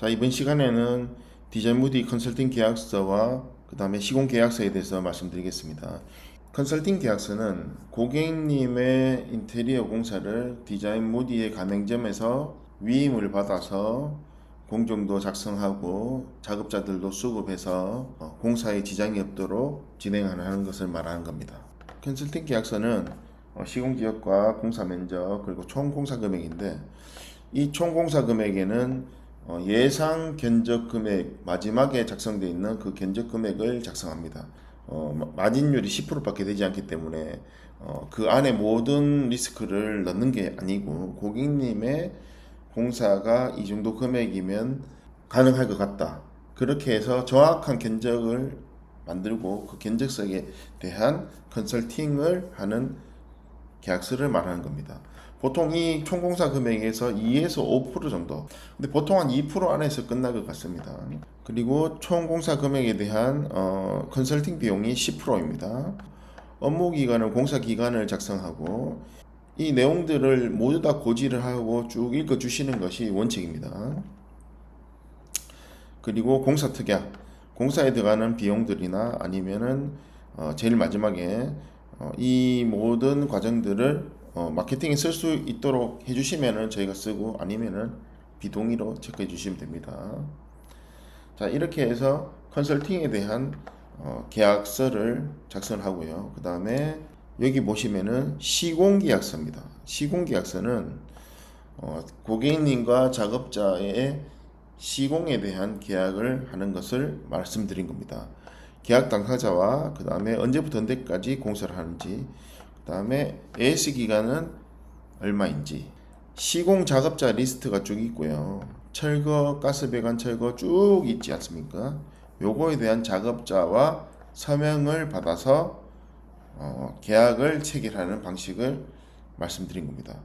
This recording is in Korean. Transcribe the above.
자 이번 시간에는 디자인 무디 컨설팅 계약서와 그 다음에 시공 계약서에 대해서 말씀드리겠습니다. 컨설팅 계약서는 고객님의 인테리어 공사를 디자인 무디의 가맹점에서 위임을 받아서 공정도 작성하고 작업자들도 수급해서 어, 공사에 지장이 없도록 진행하는 것을 말하는 겁니다. 컨설팅 계약서는 어, 시공 지역과 공사 면적 그리고 총 공사 금액인데 이 총 공사 금액에는 어, 예상 견적 금액 마지막에 작성되어 있는 그 견적 금액을 작성합니다. 어, 마- 마진율이 10%밖에 되지 않기 때문에 어, 그 안에 모든 리스크를 넣는 게 아니고 고객님의 공사가 이 정도 금액이면 가능할 것 같다. 그렇게 해서 정확한 견적을 만들고 그 견적서에 대한 컨설팅을 하는 계약서를 말하는 겁니다. 보통 이 총공사 금액에서 2에서 5% 정도. 근데 보통 한 2% 안에서 끝날 것 같습니다. 그리고 총공사 금액에 대한 어, 컨설팅 비용이 10%입니다. 업무 기간은 공사 기간을 작성하고 이 내용들을 모두 다 고지를 하고 쭉 읽어 주시는 것이 원칙입니다. 그리고 공사 특약, 공사에 들어가는 비용들이나 아니면은 어, 제일 마지막에 어, 이 모든 과정들을 어, 마케팅에 쓸 수 있도록 해주시면은 저희가 쓰고 아니면은 비동의로 체크해 주시면 됩니다. 자 이렇게 해서 컨설팅에 대한 어, 계약서를 작성하고요. 그 다음에 여기 보시면은 시공계약서입니다. 시공계약서는 어, 고객님과 작업자의 시공에 대한 계약을 하는 것을 말씀드린 겁니다. 계약 당사자와 그 다음에 언제부터 언제까지 공사를 하는지, 그 다음에 AS 기간은 얼마인지, 시공 작업자 리스트가 쭉 있고요. 철거, 가스 배관 철거 쭉 있지 않습니까? 요거에 대한 작업자와 서명을 받아서 어, 계약을 체결하는 방식을 말씀드린 겁니다.